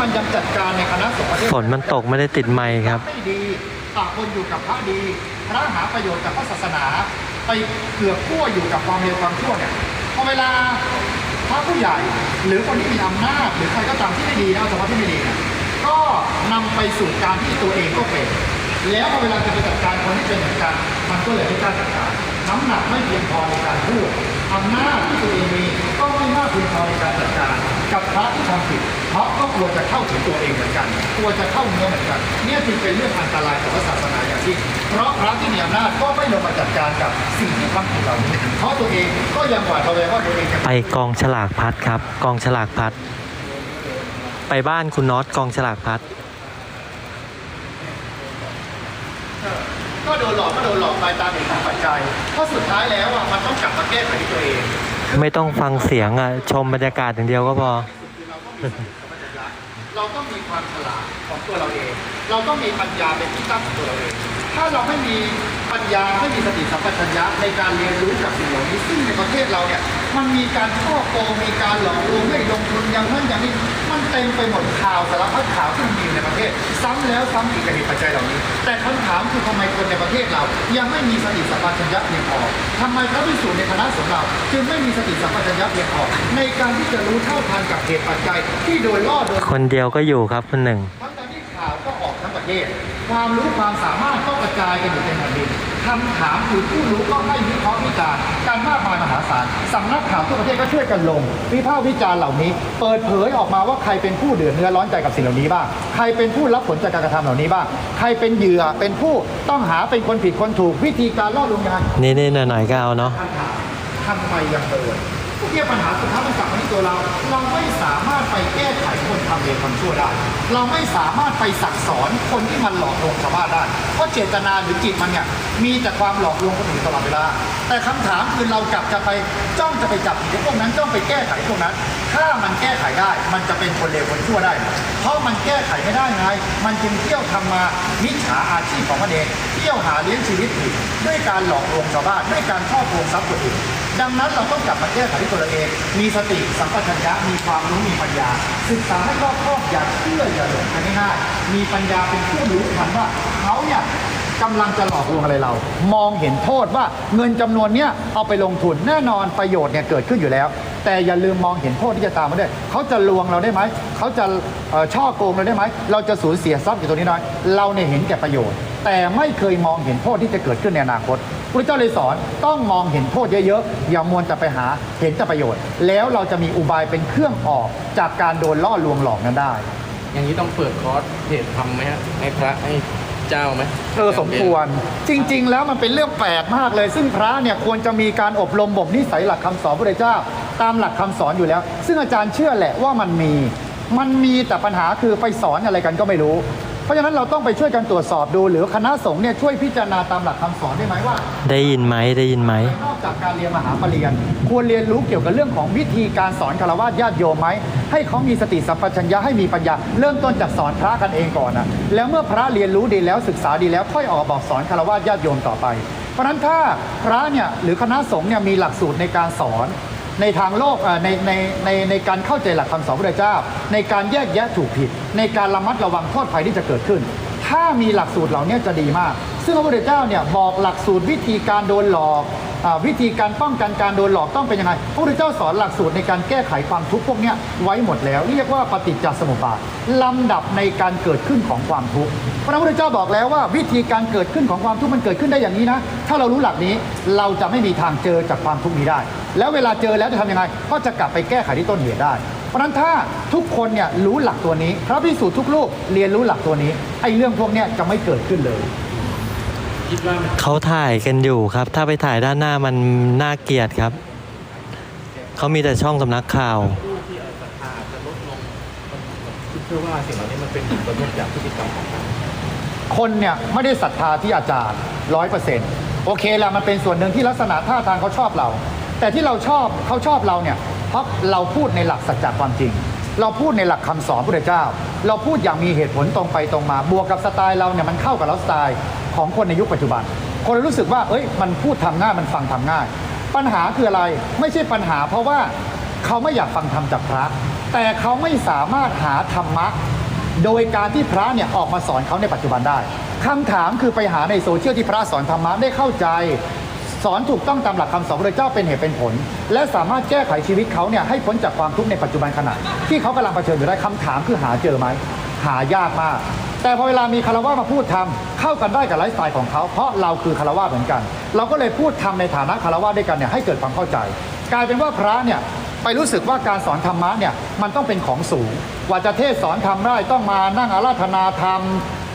มันยังจัดการในคณะสงฆ์ประเทศฝนมันตกไม่ได้ติดไมค์ครับ ไม่ดีปะปนอยู่กับพระดี พระหาประโยชน์จากพระศาสนา ไปเกือกขั้วอยู่กับความเลวความชั่วเนี่ยพอเวลาพระผู้ใหญ่ หรือคนที่มีอำนาจหรือใครก็ตามที่ไม่ดีนะเฉพาะที่ไม่ดีเนี่ยก็นำไปสู่การที่ตัวเองก็เป็น แล้วพอเวลาจะไปจัดการคนที่เป็นเหมือนกัน มันก็เลยไม่กล้าจัดการน้ำหนักไม่เพียงพอในการพูด อำนาจที่ตัวเองมีก็ไม่มากเพียงพอในการจัดการกับพระที่ทำผิดเพราะก็กลัวจะเข้าถึงตัวเองเหมือนกันกลัวจะเข้าเนื้อเหมือนกัน เนี่ยจึงเป็นเรื่องอันตรายต่อพระศาสนาอย่างยิ่งเพราะพระที่มีอำนาจก็ไม่ลงมาจัดการกับสิ่งที่ทำผิดเหล่านี้เพราะตัวเองก็ยังหวาดระแวงว่าตัวเองจะไปกองฉลากพัดครับ กองฉลากพัด ไปบ้านคุณน็อตกองฉลากพัด ก็โดนหลอกก็โดนหลอกไปตามเหตุตามปัจจัยเพราะสุดท้ายแล้วอะมันต้องกลับมาแก้ไขที่ตัวเองไม่ต้องฟังเสียงอะชมบรรยากาศอย่างเดียวก็พอ เราต้องมีความฉลาดของตัวเราเอง เราต้องมีปัญญาเป็นที่ตั้งของตัวเราเอง ถ้าเราไม่มีปัญญาไม่มีสติสัมปชัญญะในการเรียนรู้กับสิ่งเหล่านี้ซึ่งในประเทศเราเนี่ยมันมีการช่อโกงมีการหลอกลวงไม่ลงทุนอย่างนั้นอย่างนี้มันเต็มไปหมดข่าวสารพัดข่าวที่มันมีอยู่ในประเทศ ซ้ำแล้วซ้ำอีกกับเหตุปัจจัยเหล่านี้ แต่คำถามคือทำไมคนในประเทศเรา ยังไม่มีสติสัมปชัญญะเพียงพอทำไมพระภิกษุในคณะสงฆ์เราจึงไม่มีสติสัมปชัญญะเพียงพอในการที่จะรู้เท่าทันกับเหตุปัจจัยที่โดยล่อโดยคนเดียวก็อยู่ครับคุณหนึ่งทั้งตอนที่ข่าวก็ออกทั้งประเทศ ความรู้ความสามารถก็กระจายกันอยู่เต็มแผ่นดินคำถามคือผู้รู้ก็ให้วิเคราะห์วิจารณ์การมากมายมหาศาลสำนักข่าวทั่วประเทศก็ช่วยกันลง วิพากษ์วิจารณ์เหล่านี้ เปิดเผยออกมาว่าใครเป็นผู้เดือดเนื้อร้อนใจกับสิ่งเหล่านี้บ้างใครเป็นผู้รับผลจากการกระทำเหล่านี้บ้างใครเป็นเหยื่อเป็นผู้ต้องหาเป็นคนผิดคนถูกวิธีการล่อลวงยังไงนี่ๆหน่อยๆก็เอาเนาะคำถามทำไมยังโดนพวกเนี้ยปัญหาสุดท้ายมันกลับมาที่ ตัวเรา เราไม่สามารถไปแก้ไขคนทำเลวทำชั่วได้ เราไม่สามารถไปสั่งสอนคนที่มันหลอกลวงชาวบ้านได้ เพราะเจตนาหรือจิตมันเนี่ยมีแต่ความหลอกลวงคนอื่นตลอดเวลา แต่คำถามคือเรากลับจะไปจ้องจะไปจับผิดพวกนั้นจ้องไปแก้ไขพวกนั้น ถ้ามันแก้ไขได้ มันจะเป็นคนเลวคนชั่วได้ เพราะมันแก้ไขไม่ได้ไง มันจึงเที่ยวทำมามิจฉาอาชีพของมันเอง เที่ยวหาเลี้ยงชีวิตผิดด้วยการหลอกลวงชาวบ้านด้วยการช่อโกงทรัพย์คนอื่น ดังนั้นเราต้องกลับมาแก้ไขที่ตัวเราเอง มีสติสัมปชัญญะมีความรู้มีปัญญา ศึกษาให้รอบคอบอย่าเชื่ออย่าหลงกันง่ายๆมีปัญญาเป็นผู้รู้ทันว่าเขาเนี่ยกำลังจะหลอกลวงอะไรเรา มองเห็นโทษว่าเงินจำนวนเนี้ยเอาไปลงทุนแน่นอนประโยชน์เนี่ยเกิดขึ้นอยู่แล้ว แต่อย่าลืมมองเห็นโทษที่จะตามมาด้วยเขาจะลวงเราได้ไหมเขาจะช่อโกงเราได้ไหมเราจะสูญเสียทรัพย์อยู่ตรงนี้น้อยเราเนี่ยเห็นแก่ประโยชน์ แต่ไม่เคยมองเห็นโทษที่จะเกิดขึ้นในอนาคต พระเจ้าเลยสอนต้องมองเห็นโทษเยอะๆ อย่ามัวแต่ไปหาเห็นแต่ประโยชน์ แล้วเราจะมีอุบายเป็นเครื่องออกจากการโดนล่อลวงหลอกนั้นได้ อย่างนี้ต้องเปิดคอร์สเพจทำไหมฮะให้พระให้เจ้าไหมเออสมควรจริง ๆ แล้วมันเป็นเรื่องแปลกมากเลย ซึ่งพระเนี่ยควรจะมีการอบรมบ่มนิสัยหลักคำสอนพระเจ้า ตามหลักคำสอนอยู่แล้ว ซึ่งอาจารย์เชื่อแหละว่ามันมี มันมีแต่ปัญหาคือไปสอนอะไรกันก็ไม่รู้เพ ราะฉะนั้นเราต้องไปช่วยกันตรวจสอบดู หรือคณะสงฆ์เนี่ยช่วยพิจารณาตามหลักคำสอนได้ไหมว่า ได้ยินไหมได้ยินไหมนอกจากการเรียนมหาปรริญญาควรเรียนรู้เกี่ยวกับเรื่องของวิธีการสอนคารวะญาติโยมไหมให้เขามีสติสัมปชัญญะให้มีปัญญา เริ่มต้นจากสอนพระกันเองก่อนนะแล้วเมื่อพระเรียนรู้ดีแล้วศึกษาดีแล้วค่อยออกบอกสอนคารวะญาติโยมต่อไป เพราะฉะนั้นถ้าพระเนี่ยหรือคณะสงฆ์เนี่ยมีหลักสูตรในการสอน ในทางโลกในในในในการเข้าใจหลักคำสอนพระเจ้า ในการแยกแยะถูกผิด ในการระมัดระวังโทษภัยที่จะเกิดขึ้น ถ้ามีหลักสูตรเหล่านี้จะดีมาก ซึ่งพระพุทธเจ้าเนี่ยบอกหลักสูตรวิธีการโดนหลอกอวิธีการป้องกันการโดนหลอกต้องเป็นยังไง พระพุทธเจ้าสอนหลักสูตรในการแก้ไขความทุกข์พวกนี้ไว้หมดแล้ว เรียกว่าปฏิจจสมุปบาทลำดับในการเกิดขึ้นของความทุกข์ พระพุทธเจ้าบอกแล้วว่าวิธีการเกิดขึ้นของความทุกข์มันเกิดขึ้นได้อย่างนี้นะ ถ้าเรารู้หลักนี้เราจะไม่มีทางเจอจากความทุกข์นี้ได้ แล้วเวลาเจอแล้วจะทำยังไง ก็จะกลับไปแก้ไขที่ต้นเหตุได้ เพราะฉะนั้นถ้าทุกคนเนี่ยรู้หลักตัวนี้ พระพิสูจน์ทุกรูปเรียนรู้หลักตัวนี้ไอ้เรื่องพวกเนี้ยจะไม่เกิดขึ้นเลยคิดว่ามันเขาถ่ายกันอยู่ครับ ถ้าไปถ่ายด้านหน้ามันน่าเกลียดครับ เขามีแต่ช่องสำนักข่าว ผู้ที่ศรัทธาอาจจะลดลงคิดเชื่อว่าสิ่งเหล่านี้มันเป็นผลกระทบจากพฤติกรรมของเราคนเนี่ยไม่ได้ศรัทธาที่อาจารย์ร้อยเปอร์เซ็นต์โอเคแหละมันเป็นส่วนหนึ่งที่ลักษณะท่าทางเขาชอบเรา แต่ที่เราชอบเขาชอบเราเนี่ยเพราะเราพูดในหลักสัจจะความจริง เราพูดในหลักคำสอนพระเจ้า เราพูดอย่างมีเหตุผลตรงไปตรงมา บวกกับสไตล์เราเนี่ยมันเข้ากับไลฟ์สไตล์ของคนในยุคปัจจุบัน คนรู้สึกว่าเอ้ยมันพูดทำง่ายมันฟังทำง่าย ปัญหาคืออะไรไม่ใช่ปัญหา เพราะว่าเขาไม่อยากฟังธรรมจากพระ แต่เขาไม่สามารถหาธรรมะโดยการที่พระเนี่ยออกมาสอนเขาในปัจจุบันได้คำถามคือไปหาในโซเชียลที่พระสอนธรรมะได้เข้าใจ สอนถูกต้องตามหลักคำสอนพระเจ้าเป็นเหตุเป็นผล และสามารถแก้ไขชีวิตเขาเนี่ยให้พ้นจากความทุกข์ในปัจจุบันขณะ ที่เขากำลังเผชิญอยู่ได้คำถามคือหาเจอไหมหายากมาก แต่พอเวลามีคารวะมาพูดทำเข้ากันได้กับไลฟ์สไตล์ของเขา เพราะเราคือคารวะเหมือนกัน เราก็เลยพูดทำในฐานะคารวะด้วยกันเนี่ยให้เกิดความเข้าใจ กลายเป็นว่าพระเนี่ยไปรู้สึกว่าการสอนธรรมะเนี่ยมันต้องเป็นของสูงกว่าจะเทศสอนธรรมได้ต้องมานั่งอาราธนาธรรม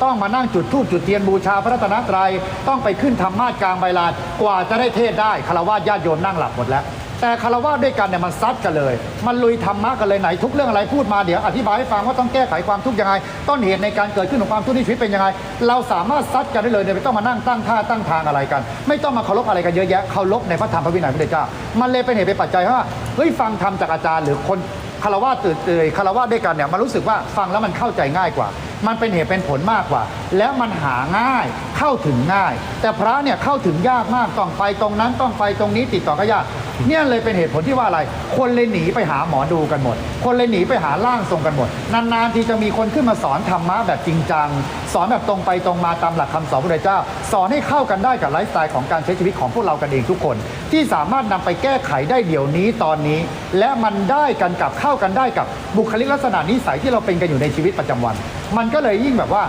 ต้องมานั่งจุดธูปจุดเทียนบูชาพระรัตนตรัยต้องไปขึ้นธรรมาสกลางใบลานกว่าจะได้เทศได้คารวะญาติโยมนั่งหลับหมดแล้ว แต่คารวะด้วยกันเนี่ยมันซัดกันเลย มันลุยธรรมะกันเลยไหนทุกเรื่องอะไรพูดมาเดี๋ยวอธิบายให้ฟังว่าต้องแก้ไขความทุกข์ยังไง ต้นเหตุในการเกิดขึ้นของความทุกข์ในชีวิตเป็นยังไง เราสามารถซัดกันได้เลยเนี่ยไม่ต้องมานั่งตั้งท่าตั้งทางอะไรกัน ไม่ต้องมาเคารพอะไรกันเยอะแยะเคารพในพระธรรมพระวินัยพระเจ้า มันเลยเป็นเหตุเป็นปัจจัยว่าเฮ้ยฟังธรรมจากอาจารย์หรือคนคารวะตื่นเตยคารวะด้วยกันเนี่ยมันรู้สึกว่าฟังแล้วมันเข้าใจง่ายกว่ามันเป็นเหตุเป็นผลมากกว่า แล้วมันหาง่ายเข้าถึงง่าย แต่พระเนี่ยเข้าถึงยากมากต้องไปตรงนั้นต้องไปตรงนี้ติดต่อก็ยากเนี่ยเลยเป็นเหตุผลที่ว่าอะไร คนเลยหนีไปหาหมอดูกันหมด คนเลยหนีไปหาร่างทรงกันหมด นานๆทีจะมีคนขึ้นมาสอนธรรมะแบบจริงจัง สอนแบบตรงไปตรงมาตามหลักคำสอนพระเจ้า สอนให้เข้ากันได้กับไลฟ์สไตล์ของการใช้ชีวิตของพวกเรากันเองทุกคน ที่สามารถนำไปแก้ไขได้เดี๋ยวนี้ตอนนี้ และมันได้กันกับเข้ากันได้กับบุคลิกลักษณะนิสัยที่เราเป็นกันอยู่ในชีวิตประจำวัน มันก็เลยยิ่งแบบว่า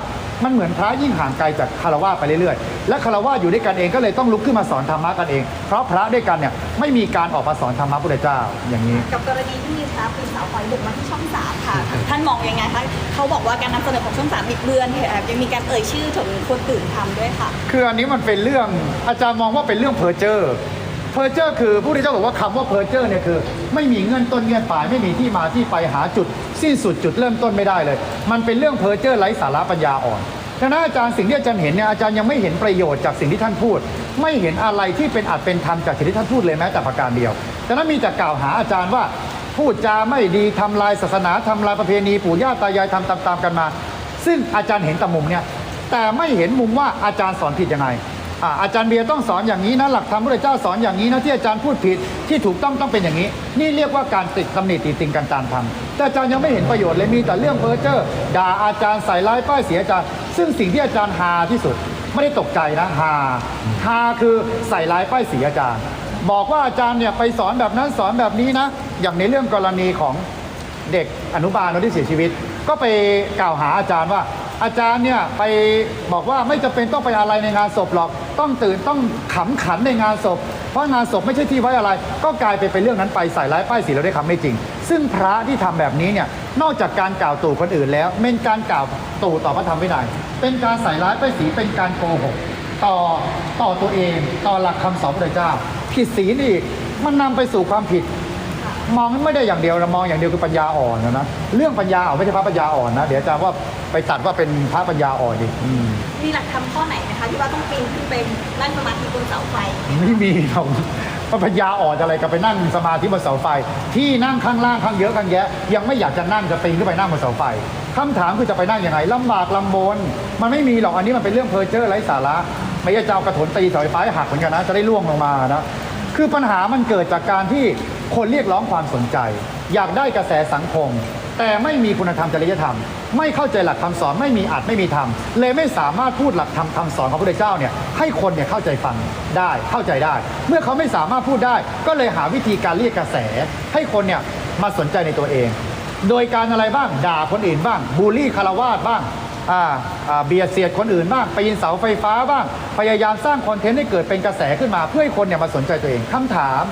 มันเหมือนพระยิ่งห่างไกลจากคารวะไปเรื่อยๆ และคารวะอยู่ด้วยกันเองก็เลยต้องลุกขึ้นมาสอนธรรมะกันเอง เพราะพระด้วยกันเนี่ยไม่มีการออกมาสอนธรรมะพุทธเจ้าอย่างนี้ กับกรณีที่มีพระปีสาวไฟบุกมาที่ช่องสามค่ะ ท่านมองยังไงคะเขาบอกว่าการนำเสนอของช่องสามบิดเบือนแถมยังมีการเอ่ยชื่อถึงคนอื่นทำด้วยค่ะ คืออันนี้มันเป็นเรื่องอาจารย์มองว่าเป็นเรื่องเพอร์เจอร์ เพอร์เจอร์คือผู้ที่เจ้าบอกว่าคำว่าเพอร์เจอร์เนี่ยคือ ไม่มีเงื่อนต้นเงื่อนปลายไม่มีที่มาที่ไปหาจุด สิ้นสุดจุดเริ่มต้นไม่ได้เลย มันเป็นเรื่องเพอร์เจอร์ไร้สาระปัญญาอ่อนดังนั้นอาจารย์สิ่งที่อาจารย์เห็นเนี่ยอาจารย์ยังไม่เห็นประโยชน์จากสิ่งที่ท่านพูด ไม่เห็นอะไรที่เป็นอัดเป็นธรรมจากสิ่งที่ท่านพูดเลยแม้แต่ประการเดียวดังนั้นมีแต่กล่าวหาอาจารย์ว่าพูดจาไม่ดีทำลายศาสนาทำลายประเพณีปู่ย่าตายายทำตามๆกันมา ซึ่งอาจารย์เห็นแต่มุมเนี่ยแต่ไม่เห็นมุมว่าอาจารย์สอนผิดยังไง อาจารย์เบียร์ต้องสอนอย่างนี้นะหลักธรรมพระเจ้าสอนอย่างนี้นะที่อาจารย์พูดผิดที่ถูกต้องต้องเป็นอย่างนี้ นี่เรียกว่าการติดตำหนิติติงกันตามธรรมแต่อาจารย์ยังไม่เห็นประโยชน์เลยมีแต่เรื่องเพ้อเจ้อด่าอาจารย์ใส่ร้ายป้ายเสียอาจารย์ ซึ่งสิ่งที่อาจารย์ฮาที่สุด ไม่ได้ตกใจนะฮาฮาคือใส่ร้ายป้ายเสียอาจารย์ บอกว่าอาจารย์เนี่ยไปสอนแบบนั้นสอนแบบนี้นะ อย่างในเรื่องกรณีของเด็กอนุบาลที่เสียชีวิต ก็ไปกล่าวหาอาจารย์ว่า อาจารย์เนี่ยไปบอกว่าไม่จำเป็นต้องไปอะไรในงานศพหรอก ต้องตื่นต้องขำขันในงานศพ เพราะงานศพไม่ใช่ที่ไว้อะไร ก็กลายไปเป็นเรื่องนั้นไปใส่ร้ายป้ายสีแล้วได้คำไม่จริง ซึ่งพระที่ทำแบบนี้เนี่ยนอกจากการกล่าวตู่คนอื่นแล้วเป็นการกล่าวตู่ต่อพระธรรมวินัยเป็นการใส่ร้ายป้ายสีเป็นการโกหกต่อต่อตัวเองต่อหลักคำสอนพระเจ้า ผิดศีลอีกมันนำไปสู่ความผิดมองไม่ได้อย่างเดียวนะมองอย่างเดียวคือปัญญาอ่อนนะนะ เรื่องปัญญาอ่อนไม่ใช่พระปัญญาอ่อนนะ เดี๋ยวอาจารย์ว่า ไปตัดว่าเป็นพระปัญญาอ่อนดิอืม มีหลักธรรมข้อไหนนะคะ ที่ว่าต้องปีนขึ้นไปนั่งสมาธิบนเสาไฟ ไม่มีหรอกพระปัญญาอ่อนอะไรกับไปนั่งสมาธิบนเสาไฟ ที่นั่งข้างล่างข้างเยอะข้างแยะ ยังไม่อยากจะนั่งจะปีนขึ้นไปนั่งบนเสาไฟคำถามคือจะไปนั่งยังไงลำบากลำบน มันไม่มีหรอกอันนี้มันเป็นเรื่องเพอเจอร์ไร้สาระไม่ใช่จะเอากระถนตีเสาไฟฟ้าให้หักเหมือนกันนะจะได้ล่วงลงมานะคือปัญหามันเกิดจากการที่คนเรียกร้องความสนใจ อยากได้กระแสสังคม แต่ไม่มีคุณธรรมจริยธรรม ไม่เข้าใจหลักคำสอนไม่มีอัดไม่มีธรรมเลยไม่สามารถพูดหลักธรรมคำสอนของพระพุทธเจ้าเนี่ยให้คนเนี่ยเข้าใจฟังได้เข้าใจได้ เมื่อเขาไม่สามารถพูดได้ ก็เลยหาวิธีการเรียกกระแส ให้คนเนี่ยมาสนใจในตัวเอง โดยการอะไรบ้างด่าคนอื่นบ้างบูลลี่คารวาสบ้างเบียดเสียดคนอื่นบ้างไปยินเสาไฟฟ้าบ้าง พยายามสร้างคอนเทนต์ให้เกิดเป็นกระแสขึ้นมา เพื่อให้คนเนี่ยมาสนใจตัวเองคำถาม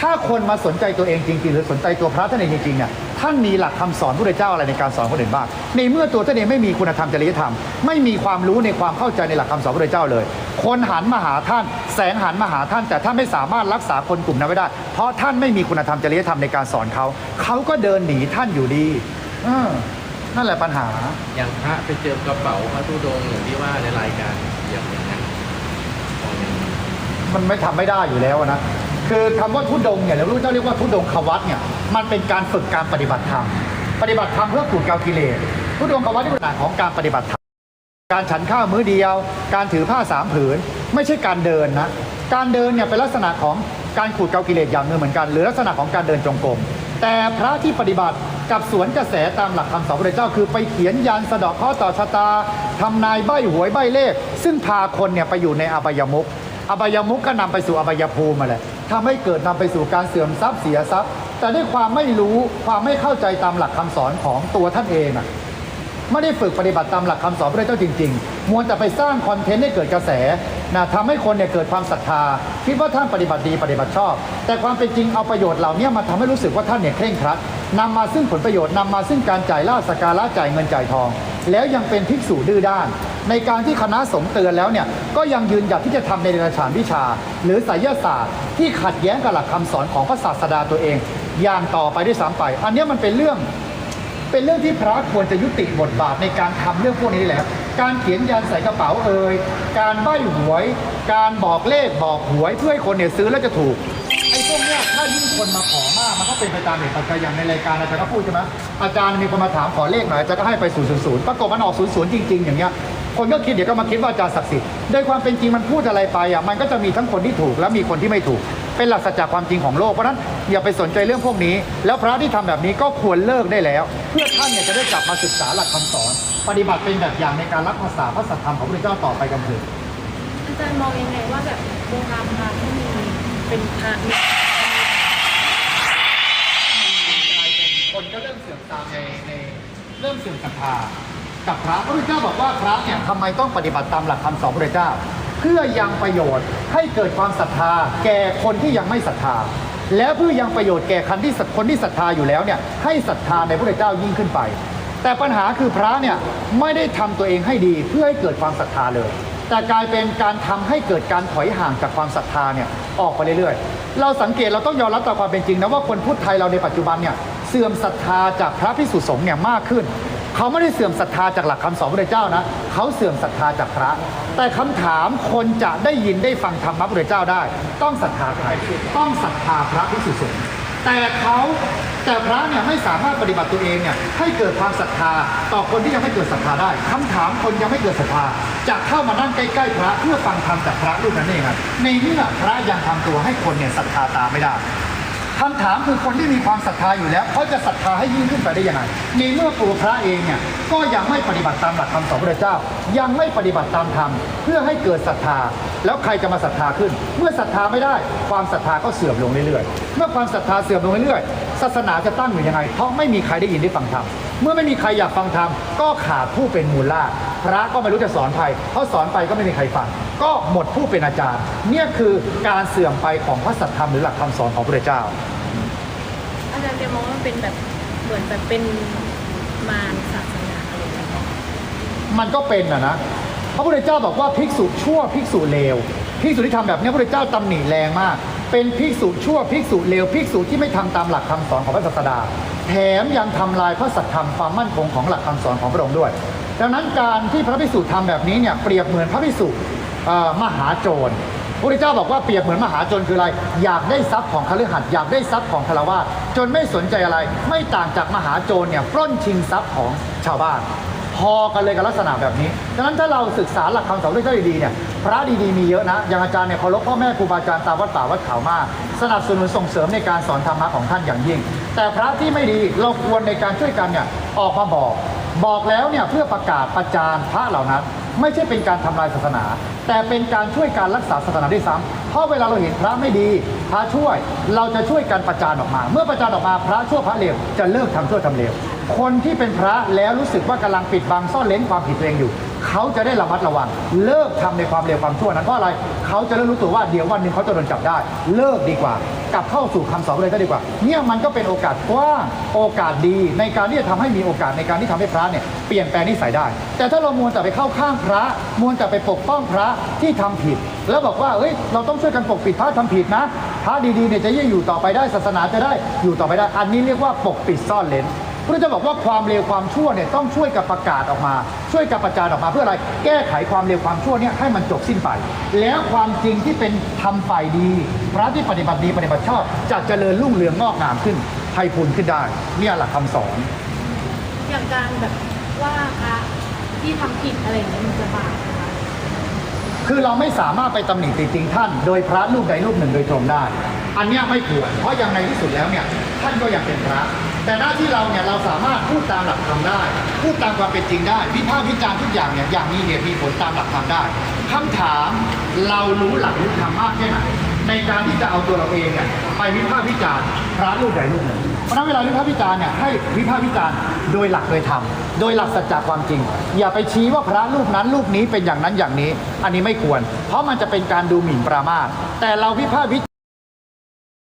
ถ้าคนมาสนใจตัวเองจริงๆ หรือสนใจตัวพระท่านเองจริงๆเนี่ย ท่านมีหลักคำสอนพระพุทธเจ้าอะไรในการสอนคนอื่นบ้างในเมื่อตัวท่านเองไม่มีคุณธรรมจริยธรรม ไม่มีความรู้ในความเข้าใจในหลักคำสอนพระพุทธเจ้าเลย คนหันมาหาท่าน แสงหันมาหาท่าน แต่ท่านไม่สามารถรักษาคนกลุ่มนั้นไว้ได้ เพราะท่านไม่มีคุณธรรมจริยธรรมในการสอนเขา เขาก็เดินหนีท่านอยู่ดีเออนั่นแหละปัญหา อย่างพระไปเจอกระเป๋าพระธุดงค์อย่างที่ว่าในรายการอย่างอย่างนั้นมองอย่างนี้มันไม่ทำไม่ได้อยู่แล้วนะคือคำว่าทุดงค์เนี่ยเรารู้เจ้าเรียกว่าทุดงควัตเนี่ย มันเป็นการฝึกการปฏิบัติธรรม ปฏิบัติธรรมเพื่อขูดเกากิเลสทุดงควัตที่เป็นหลักของการปฏิบัติธรรม การฉันข้าวมื้อเดียว การถือผ้าสามผืน ไม่ใช่การเดินนะ การเดินเนี่ยเป็นลักษณะของการขูดเกากิเลสอย่างหนึ่งเหมือนกัน หรือลักษณะของการเดินจงกรม แต่พระที่ปฏิบัติกับสวนกระแสตามหลักคำสอนพระเจ้า คือไปเขียนยันสะดาะเคราะห์ต่อชะตาทำนายใบหวยใบเลข ซึ่งพาคนเนี่ยไปอยู่ในอบายมุขอบายมุขก็นำไปสู่อบายภูมิมาแหละทำให้เกิดนำไปสู่การเสื่อมทรัพย์เสียทรัพย์ แต่ด้วยความไม่รู้ความไม่เข้าใจตามหลักคำสอนของตัวท่านเองอะไม่ได้ฝึกปฏิบัติตามหลักคำสอนพระเจ้าจริง ๆมัวแต่ไปสร้างคอนเทนต์ให้เกิดกระแสนะทำให้คนเนี่ยเกิดความศรัทธา คิดว่าท่านปฏิบัติดีปฏิบัติชอบ แต่ความเป็นจริงเอาประโยชน์เหล่านี้มาทำให้รู้สึกว่าท่านเนี่ยเคร่งครัดนำมาซึ่งผลประโยชน์นำมาซึ่งการจ่ายล่าสการะจ่ายเงินจ่ายทอง แล้วยังเป็นภิกษุดื้อด้าน ในการที่คณะสงฆ์เตือนแล้วเนี่ยก็ยังยืนหยัดที่จะทำในเดรัจฉานวิชา หรือไสยศาสตร์ที่ขัดแย้งกับหลักคำสอนของพระศาสดาตัวเอง อย่างต่อไปด้วยซ้ำไป อันนี้มันเป็นเรื่องเป็นเรื่องที่พระควรจะยุติบทบาทในการทำเรื่องพวกนี้แล้ว การเขียนยันใส่กระเป๋าเอ่ย การใบ้หวย การบอกเลขบอกหวยเพื่อให้คนเนี่ยซื้อแล้วจะถูกายิ่งคนมาขอมากมันก็เป็นไปตามเหตุปัจจัยอย่างในรายการอาจารย์ก็พูดใช่ไหมอาจารย์มีคนมาถามขอเลขหน่อยอาจารย์ก็ให้ไป0 0 0ปรากฏมันออก0 0จริง ๆ อย่างเงี้ยคนก็คิดเดี๋ยวก็มาคิดว่าอาจารย์ศักดิ์สิทธิ์โดยความเป็นจริงมันพูดอะไรไปอะมันก็จะมีทั้งคนที่ถูกและมีคนที่ไม่ถูก เป็นหลักสัจจะความจริงของโลกเพราะฉะนั้นอย่าไปสนใจเรื่องพวกนี้ แล้วพระที่ทำแบบนี้ก็ควรเลิกได้แล้ว เพื่อท่านเนี่ยจะได้กลับมาศึกษาหลักคำสอน ปฏิบัติเป็นแบบอย่างในการรักภาษาพระสัทธรรมของพระเจ้าต่อไปกันเถิดอาจารย์มองยังไงว่าแบบวงการพระที่มีเป็นพระมี กลายเป็นคนก็เริ่มเสื่อม ตามในในเริ่มเสื่อมศรัทธากับพระพระพุทธเจ้าบอกว่าพระเนี่ยทำไมต้องปฏิบัติตามหลักคำสอนพระพุทธเจ้า เพื่อยังประโยชน์ให้เกิดความศรัทธา แก่คนที่ยังไม่ศรัทธา แล้วเพื่อยังประโยชน์แก่คนที่คนที่ศรัทธาอยู่แล้วเนี่ยให้ศรัทธาในพระพุทธเจ้ายิ่งขึ้นไป แต่ปัญหาคือพระเนี่ยไม่ได้ทำตัวเองให้ดีเพื่อให้เกิดความศรัทธาเลย แต่กลายเป็นการทำให้เกิดการถอยห่างจากความศรัทธาเนี่ยออกไปเรื่อยๆเราสังเกตเราต้องยอมรับตามความเป็นจริงนะว่าคนพุทธไทยเราในปัจจุบันเนี่ย เสื่อมศรัทธาจากพระพิสุสงฆ์เนี่ยมากขึ้น เขาไม่ได้เสื่อมศรัทธาจากหลักคำสอนพระเจ้านะ เขาเสื่อมศรัทธาจากพระ แต่คำถามคนจะได้ยินได้ฟังธรรมพระพุทธเจ้าได้ ต้องศรัทธาใครต้องศรัทธาพระพิสุสงฆ์แต่เขาแต่พระเนี่ยไม่สามารถปฏิบัติตัวเองเนี่ยให้เกิดความศรัทธาต่อคนที่ยังไม่เกิดศรัทธาได้คำถามคนยังไม่เกิดศรัทธาจะเข้ามานั่งใกล้ๆพระเพื่อฟังธรรมจากพระรูปนั้นเองครับในเมื่อพระยังทำตัวให้คนเนี่ยศรัทธาตามไม่ได้ คำถามคือคนที่มีความศรัทธาอยู่แล้วเขาจะศรัทธาให้ยิ่งขึ้นไปได้ยังไงในเมื่อตัวพระเองเนี่ยก็ยังไม่ปฏิบัติตามหลักคำสอนพระเจ้า ยังไม่ปฏิบัติตามธรรมเพื่อให้เกิดศรัทธา แล้วใครจะมาศรัทธาขึ้น เมื่อศรัทธาไม่ได้ ความศรัทธาก็เสื่อมลงเรื่อยๆเมื่อความศรัทธาเสื่อมลงเรื่อยๆศาสนาจะตั้งอยู่ยังไงเพราะไม่มีใครได้ยินได้ฟังธรรม เมื่อไม่มีใครอยากฟังธรรมก็ขาดผู้เป็นมูลล่ากพระก็ไม่รู้จะสอนใครเพราะสอนไปก็ไม่มีใครฟัง ก็หมดผู้เป็นอาจารย์ เนี่ยคือการเสื่อมไปของพระสัทธรรมหรือหลักคำสอนของพระเจ้า อาจารย์จะมองว่ามันเป็นแบบเหมือนแบบเป็นมารศาสนาอะไรอย่างเงี้ยมันก็เป็นอะนะพระพุทธเจ้าบอกว่าภิกษุชั่วภิกษุเลวภิกษุที่ทำแบบนี้พระพุทธเจ้าตำหนิแรงมาก เป็นภิกษุชั่วภิกษุเลวภิกษุที่ไม่ทำตามหลักคำสอนของพระศาสดา แถมยังทำลายพระสัทธรรมความมั่นคงของหลักคำสอนของพระองค์ด้วย ดังนั้นการที่พระภิกษุทำแบบนี้เนี่ยเปรียบเหมือนพระภิกษุมหาโจรพระเจ้าบอกว่าเปรียบเหมือนมหาโจรคืออะไร อยากได้ทรัพย์ของคฤหัสถ์อยากได้ทรัพย์ของคารวาสจนไม่สนใจอะไร ไม่ต่างจากมหาโจรเนี่ยปล้นชิงทรัพย์ของชาวบ้าน พอกันเลยกับลักษณะแบบนี้ดังนั้นถ้าเราศึกษาหลักคำสอนพระเจ้าดีๆเนี่ยพระดีๆมีเยอะนะอย่างอาจารย์เนี่ยเคารพพ่อแม่ครูบาอาจารย์ตามวัดป่าวัดเขามาก สนับสนุนส่งเสริมในการสอนธรรมะของท่านอย่างยิ่ง แต่พระที่ไม่ดีเราควรในการช่วยกันเนี่ยออกมาบอก บอกแล้วเนี่ยเพื่อประกาศประจานพระเหล่านั้น ไม่ใช่เป็นการทำลายศาสนา แต่เป็นการช่วยการรักษาศาสนาด้วยซ้ำเพราะเวลาเราเห็นพระไม่ดีพระช่วยเราจะช่วยกันประจานออกมา เมื่อประจานออกมาพระชั่วพระเลวจะเลิกทำชั่วทำเลวคนที่เป็นพระแล้วรู้สึกว่ากำลังปิดบังซ่อนเล้นความผิดตัวเองอยู่ เขาจะได้ระมัดระวัง เลิกทำในความเลวความชั่วนั้นเพราะอะไรเขาจะเริ่มรู้ตัวว่าเดี๋ยววันหนึ่งเขาจะโดนจับได้ เลิกดีกว่า กลับเข้าสู่คำสอนเลยก็ดีกว่า เนี่ยมันก็เป็นโอกาสกว้างโอกาสดี ในการที่จะทำให้มีโอกาสในการที่ทำให้พระเนี่ยเปลี่ยนแปลงนิสัยได้ แต่ถ้าเรามัวแต่ไปเข้าข้างพระมัวแต่ไปปกป้องพระที่ทำผิด แล้วบอกว่าเอ้ยเราต้องช่วยกันปกปิดพระทำผิดนะพระดีๆเนี่ยจะยิ่งอยู่ต่อไปได้ศาสนาจะได้อยู่ต่อไปได้ อันนี้เรียกว่าปกปิดซ่อนเลน พระเจ้าบอกว่าความเลวความชั่วเนี่ยต้องช่วยกับประกาศออกมา ช่วยกับประจานออกมาเพื่ออะไรแก้ไขความเลวความชั่วเนี่ยให้มันจบสิ้นไป แล้วความจริงที่เป็นทำฝ่ายดี พระที่ปฏิบัติดีปฏิบัติชอบจะเจริญรุ่งเรืองงอกงามขึ้นไพพูนขึ้นได้เนี่ยหลักคำสอน อย่างการแบบว่าพระที่ทำผิดอะไรอย่างเงี้ยมันจะบาปนะคะคือเราไม่สามารถไปตำหนิติจริงท่าน โดยพระรูปใดรูปหนึ่งโดยตรงได้ อันเนี้ยไม่ควรเพราะยังในที่สุดแล้วเนี่ยท่านก็ยังเป็นพระ แต่หน้าที่เราเนี่ยเราสามารถพูดตามหลักธรรมได้ พูดตามความเป็นจริงได้ วิพากษ์วิจารณ์ทุกอย่างเนี่ยอย่างมีเหตุมีผลตามหลักธรรมได้คำถามเรารู้หลักรู้ธรรมมากแค่ไหนในการที่จะเอาตัวเราเองเนี่ยไปวิพากษ์วิจารณ์พระรูปใดรูปหนึ่งเพราะฉะนั้นเวลาวิพากษ์วิจารณ์เนี่ยให้วิพากษ์วิจารณ์โดยหลักโดยธรรมโดยหลักสัจจะความจริง อย่าไปชี้ว่าพระรูปนั้นรูปนี้เป็นอย่างนั้นอย่างนี้ อันนี้ไม่ควร เพราะมันจะเป็นการดูหมิ่นประมาทแต่เราวิพากษ์วิ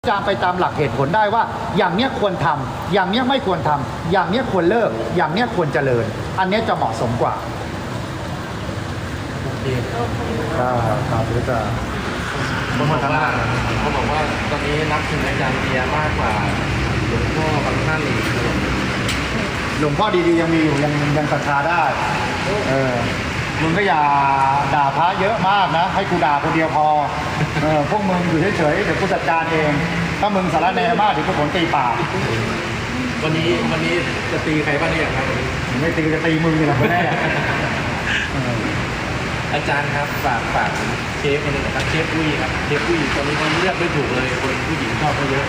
จารณ์ไปตามหลักเหตุผลได้ว่า อย่างเนี้ยควรทำอย่างเนี้ยไม่ควรทำอย่างเนี้ยควรเลิก อย่างเนี้ยควรเจริญ อันเนี้ยจะเหมาะสมกว่าโอเคครับครับหรือจะเขาบอกว่าเขาบอกว่าตอนนี้นับถืออาจารย์เบียร์มากกว่าหลวงพ่อบางท่านอีกหลวงพ่อดีๆยังมีอยู่ยังยังศรัทธาได้ เออ มึงก็อย่าด่าพระเยอะมากนะ ให้กูด่าคนเดียวพอเออพวกมึงอยู่เฉยๆเดี๋ยวกูจัดการเอง ถ้ามึงสารแหนมากเดี๋ยวกูผลตีปากวันนี้วันนี้จะตีใครบ้างเนี่ยครับมึงไม่ตีจะตีมึงนี่แหละแน่เอออาจารย์ครับฝากฝากเชฟคนหนึงนะครับเชฟอุ้ยครับเชฟอุ้ยตอนนี้เขาเลือกไม่ถูกเลยคนผู้หญิงชอบเขาเยอะ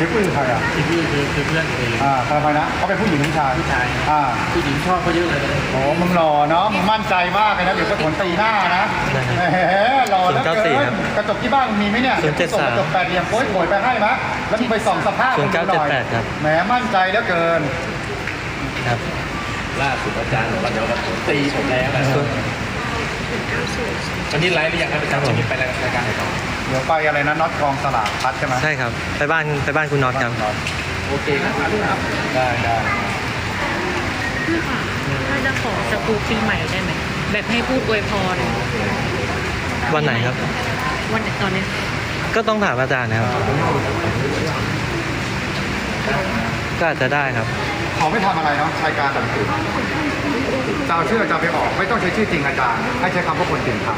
เชฟอุ้ยคือใครอะเชฟอุ้ยคือคือเพื่อนตัวเองอ่าทำไมนะเขาเป็นผู้หญิงหรือผู้ชายผู้ชายอ่าผู้หญิงชอบเขาเยอะเลยโอ้มึงหล่อเนาะมึงมั่นใจมากเลยนะเดี๋ยวก็ผลตีหน้านะแหมหล่อแล้วเกินกระจกที่บ้านมึงมีไหมเนี่ยศูนย์เจ็ดสามกระจกแปดเหลี่ยมโค้ยโผยไปให้มะแล้วมึงไปส่องสภาพศูนย์เก้าเจ็ดแปดครับแหมมั่นใจแล้วเกินครับล่าสุดอาจารย์บอกว่าเดี๋ยวเราตีผมแล้วนะส่วนวันนี้ไลฟ์หรือยังครับอาจารย์วันนี้ไปรายการไหนต่อ เดี๋ยวไปอะไรนะน็อตกองสลากพัดใช่ไหมใช่ครับ ไปบ้านไปบ้านคุณน็อตครับ โอเคครับครับได้ได้พี่ค่ะถ้าจะขอสกูปปีใหม่ได้ไหมแบบให้พูดอวยพรวันไหนครับ วันไหนตอนนี้ก็ต้องถามอาจารย์นะครับ ก็อาจจะได้ครับ เขาไม่ทำอะไรเนาะชายการต่างตื่นจะเอาชื่ออาจารย์ไปออก ไม่ต้องใช้ชื่อจริงอาจารย์ ให้ใช้คำว่าคนตื่นทำ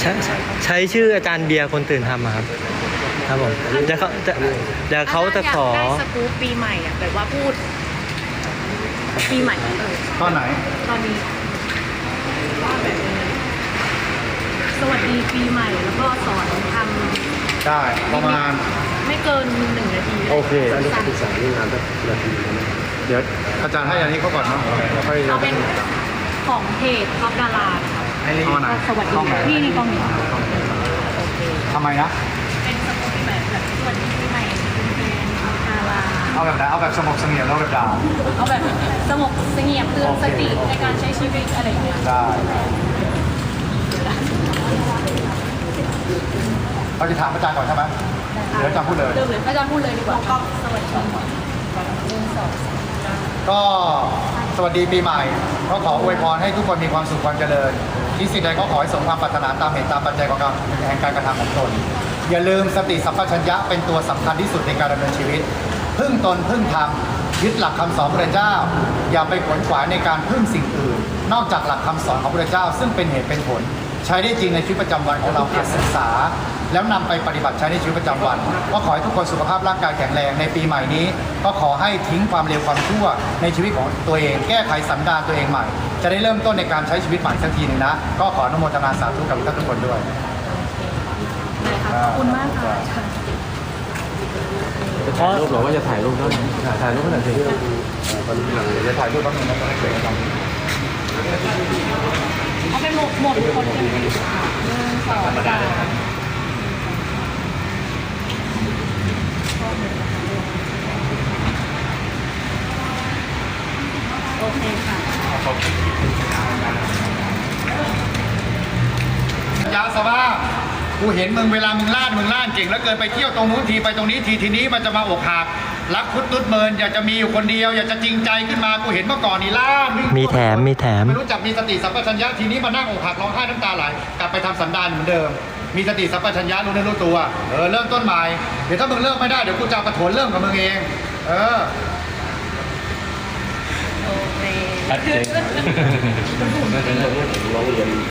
ใช้ใช้ชื่ออาจารย์เบียร์คนตื่นทำอะครับ ครับผมเดี๋ยวเขาจะเดี๋ยวเขาจะขอยากได้สกูปปีใหม่อะแบบว่าพูด ปีใหม่เออตอนไหน ตอนนี้ว่าแบบนี้สวัสดีปีใหม่แล้วก็สอนทได้ประมาณำไม่เกินหนึ่งนาทีโอเคสั้นเดี๋ยวอาจารย์ให้อันนี้เขาก่อนเนาะแล้วค่อยๆเอาเป็นของเพจท็อปดาราค่ะ เอาไหนสวัสดีกล้องไหนพี่นี่กล้องนี้ทำไมนะเป็นสกูปแบบแบบสวัสดีปีใหม่เป็นเพจดาราเอาแบบไหนเอาแบบสงบเสงี่ยมแล้วแบบด่าเอาแบบสงบเสงี่ยมเตือนสติในการใช้ชีวิตอะไรอย่างเงี้ยได้เราจะถามอาจารย์ก่อนใช่ไหมเดี๋ยวอาจารย์พูดเลยเริ่มเลยอาจารย์พูดเลยดีกว่าก็สวัสดีหนึ่งสองก็สวัสดีปีใหม่ก็ขออวยพรให้ทุกคนมีความสุขความเจริญ ที่สิ่งใดก็ขอให้สมความปรารถนาตามเหตุตามปัจจัยของการแห่งการกระทำของตน อย่าลืมสติสัมปชัญญะเป็นตัวสำคัญที่สุดในการดำเนินชีวิต พึ่งตนพึ่งธรรมยึดหลักคำสอนพระเจ้า อย่าไปขวนขวายในการพึ่งสิ่งอื่น นอกจากหลักคำสอนของพระเจ้า ซึ่งเป็นเหตุเป็นผล ใช้ได้จริงในชีวิตประจำวันของเราเพียรศึกษา แล้วนำไปปฏิบัติใช้ในชีวิตประจำวัน ก็ขอให้ทุกคนสุขภาพร่างกายแข็งแรงในปีใหม่นี้ ก็ขอให้ทิ้งความเร็วความชั่วในชีวิตของตัวเอง แก้ไขสันดานตัวเองใหม่ จะได้เริ่มต้นในการใช้ชีวิตใหม่สักทีหนึ่งนะ ก็ขออนุโมทนาสาธุกับทุกคนด้วย ได้ค่ะขอบคุณมากค่ะ จะถ่ายรูปหรอว่าจะถ่ายรูปด้วยถ่ายรูปขนาดนี้จะถ่ายรูปแป๊บนึงนะจะให้เกิดความเอาเป็นหมดหมดคนกันหนึ่งสองสามโอเคค่ะ ยาสว่ากูเห็นมึงเวลามึงล่านมึงล่านเก่งแล้วเกินไปเที่ยวตรงนู้นทีไปตรงนี้ทีทีนี้มันจะมาอกหักรักคุดตุดเมินอยากจะมีอยู่คนเดียว อยากจะจริงใจขึ้นมากูเห็นเมื่อก่อนนี่ล่านวิ่งมีแถมมีแถมไม่รู้จักมีสติสัมปชัญญะทีนี้มานั่งอกหักร้องไห้น้ำตาไหลกลับไปทำสันดานเหมือนเดิม มีสติสัมปชัญญะรู้เนื้อรู้ตัวเออเริ่มต้นใหม่เดี๋ยวถ้ามึงเริ่มไม่ได้เดี๋ยวกูจะเอากระโถนเริ่มกับมึงเอง เออโอเคชัดเจน